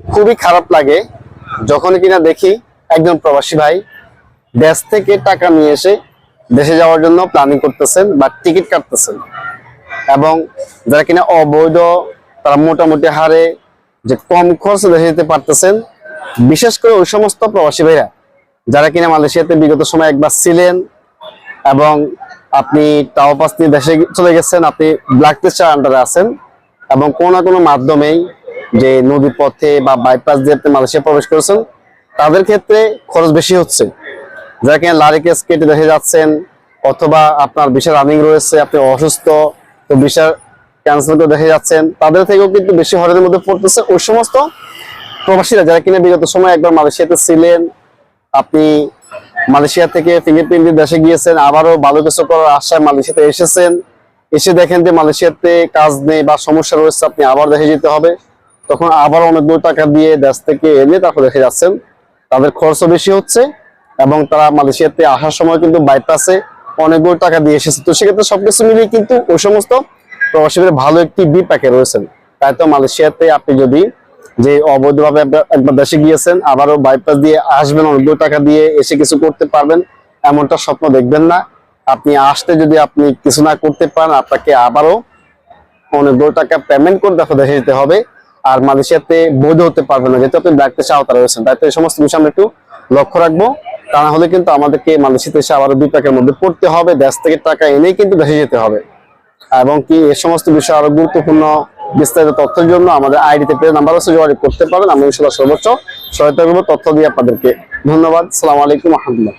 খুবই খারাপ লাগে যখন কিনা দেখি একজন প্রবাসী ভাই দেশ থেকে টাকা নিয়ে এসে দেশে যাওয়ার জন্য প্ল্যানিং করতেছেন বা টিকিট কাটতেছেন। এবং যারা কিনা অবৈধ, তারা মোটামুটি হারে যে কম খরচে দেশে যেতে পারতেছেন, বিশেষ করে ওই সমস্ত প্রবাসী ভাইরা যারা কিনা মালয়েশিয়াতে বিগত সময় একবার ছিলেন এবং আপনি টাও পাস নিয়ে দেশে চলে গেছেন, আপনি ব্ল্যাক লিস্টের আন্ডারে আছেন এবং কোনো না কোনো মাধ্যমেই যে নদী পথে বা বাইপাস দিয়ে আপনি মালয়েশিয়া প্রবেশ করেছেন, তাদের ক্ষেত্রে খরচ বেশি হচ্ছে। যারা কিনা লারি কেস কেটে দেখে যাচ্ছেন, অথবা আপনার বিশাল রানিং রয়েছে, আপনি অসুস্থ, তো বিশাল ক্যান্সেল করে দেখে যাচ্ছেন, তাদের থেকেও কিন্তু বেশি হরের মধ্যে পড়তেছে ওই সমস্ত প্রবাসীরা যারা কিনা বিগত সময় একবার মালয়েশিয়াতে ছিলেন, আপনি মালয়েশিয়া থেকে ফিঙ্গারপ্রিন্ট দেশে গিয়েছেন, আবারও ভালো কিছু করার আশায় মালয়েশিয়াতে এসেছেন, এসে দেখেন যে মালয়েশিয়াতে কাজ নেই বা সমস্যা রয়েছে, আপনি আবার দেখে যেতে হবে। তখন আবার অনেকগুলো টাকা দিয়ে দেশ থেকে এনে তারপর দেখে যাচ্ছেন। তাদের খরচও বেশি হচ্ছে এবং তারা মালয়েশিয়াতে আসার সময় কিন্তু বাইপাসে অনেকগুলো টাকা দিয়ে এসেছে। তো সেক্ষেত্রে সবকিছু মিলিয়ে কিন্তু ওই সমস্ত প্রবাসীদের ভালো একটি বিপাকে রয়েছেন। তাই তো মালয়েশিয়াতে আপনি যদি যে অবৈধভাবে একবার- দেশে গিয়েছেন, আবারও বাইপাস দিয়ে আসবেন অনেকগুলো টাকা দিয়ে এসে কিছু করতে পারবেন, এমনটা স্বপ্ন দেখবেন না। আপনি আসতে যদি আপনি কিছু না করতে পারেন, আপনাকে আবারও অনেকগুলো টাকা পেমেন্ট করে দেখো দেশে যেতে হবে। আর মালয়েশিয়াতে বৈধ হতে পারবে না। যেহেতু আপনি ব্ল্যাক লিস্টে আওতা রয়েছেন তাই তো এই সমস্ত বিষয় আমরা একটু লক্ষ্য রাখব। তা না হলে কিন্তু আমাদেরকে মালয়েশিয়াতে এসে আবারও বিপাকের মধ্যে পড়তে হবে, দেশ থেকে টাকা এনেই কিন্তু দেশে যেতে হবে। এবং কি এই সমস্ত বিষয় আরও গুরুত্বপূর্ণ বিস্তারিত তথ্যের জন্য আমাদের আইডিতে পেয়ে নাম্বার আছে, যোগাযোগ করতে পারেন আমি সর্বোচ্চ সহায়তা করব। তথ্য দিয়ে আপনাদেরকে ধন্যবাদ। সালাম আলাইকুম রহমতুল্লাহ